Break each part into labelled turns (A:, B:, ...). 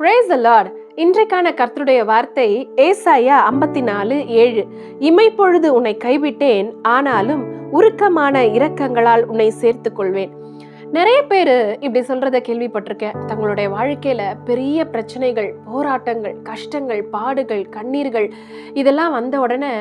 A: Brace Lord இன்றைக்கான கர்த்தருடைய வார்த்தை ஏசாயா ஐம்பத்தி நாலு ஏழு. இமைப்பொழுது உன்னை கைவிட்டேன் ஆனாலும் உருக்கமான இரக்கங்களால் உன்னை சேர்த்துக் கொள்வேன் நிறைய பேர் இப்படி சொல்கிறத கேள்விப்பட்டிருக்கேன். தங்களுடைய வாழ்க்கையில் பெரிய பிரச்சனைகள் போராட்டங்கள் கஷ்டங்கள் பாடுகள் கண்ணீர்கள் இதெல்லாம் வந்த உடனே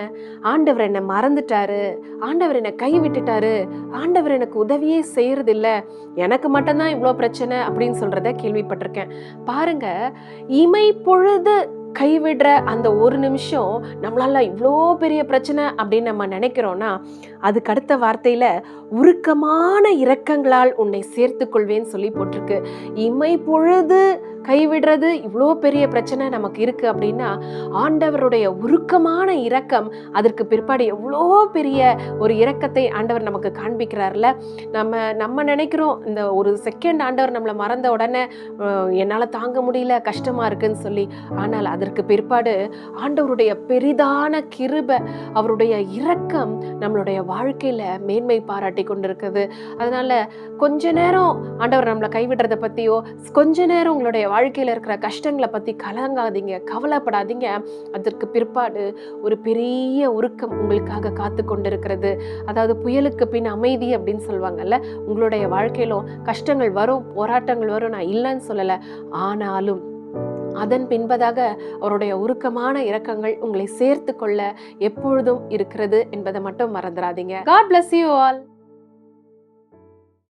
A: ஆண்டவர் என்னை மறந்துட்டாரு ஆண்டவர் என்னை கை விட்டுட்டாரு ஆண்டவர் எனக்கு உதவியே செய்யறதில்ல எனக்கு மட்டும்தான் இவ்வளோ பிரச்சனை அப்படின்னு சொல்கிறத கேள்விப்பட்டிருக்கேன். பாருங்க இமை பொழுது கைவிடுற அந்த ஒரு நிமிஷம் நம்மளால இவ்வளோ பெரிய பிரச்சனை அப்படின்னு நம்ம நினைக்கிறோன்னா அதுக்கு அடுத்த வார்த்தையில உருக்கமான இரக்கங்களால் உன்னை சேர்த்து கொள்வேன்னு சொல்லி போட்டிருக்கு. இமை பொழுது கைவிடுறது இவ்வளோ பெரிய பிரச்சனை நமக்கு இருக்கு அப்படின்னா ஆண்டவருடைய உருக்கமான இரக்கம் அதற்கு பிற்பாடு எவ்வளோ பெரிய ஒரு இரக்கத்தை ஆண்டவர் நமக்கு காண்பிக்கிறார்ல. நம்ம நம்ம நினைக்கிறோம் இந்த ஒரு செகண்ட் ஆண்டவர் நம்மளை மறந்த உடனே என்னால் தாங்க முடியல கஷ்டமா இருக்குன்னு சொல்லி. ஆனால் அதற்கு பிற்பாடு ஆண்டவருடைய பெரிதான கிருபை அவருடைய இரக்கம் நம்மளுடைய வாழ்க்கையில மேன்மை பாராட்டி கொண்டிருக்குது. அதனால கொஞ்ச நேரம் ஆண்டவர் நம்மளை கைவிடுறத பத்தியோ கொஞ்ச நேரம் உங்களுடைய வாழ்க்கையில் இருக்கிற கஷ்டங்களை பற்றி கலங்காதீங்க கவலைப்படாதீங்க. அதற்கு பிற்பாடு ஒரு பெரிய உருக்கம் உங்களுக்காக காத்து கொண்டிருக்கிறது. அதாவது புயலுக்கு பின் அமைதி அப்படின்னு சொல்லுவாங்கல்ல உங்களுடைய வாழ்க்கையிலும் கஷ்டங்கள் வரும் போராட்டங்கள் வரும் நான் இல்லைன்னு சொல்லலை. ஆனாலும் அதன் பின்பதாக அவருடைய உருக்கமான இரக்கங்கள் உங்களை சேர்த்து கொள்ள எப்பொழுதும் இருக்கிறது என்பதை மட்டும் மறந்துடாதீங்க. God bless you all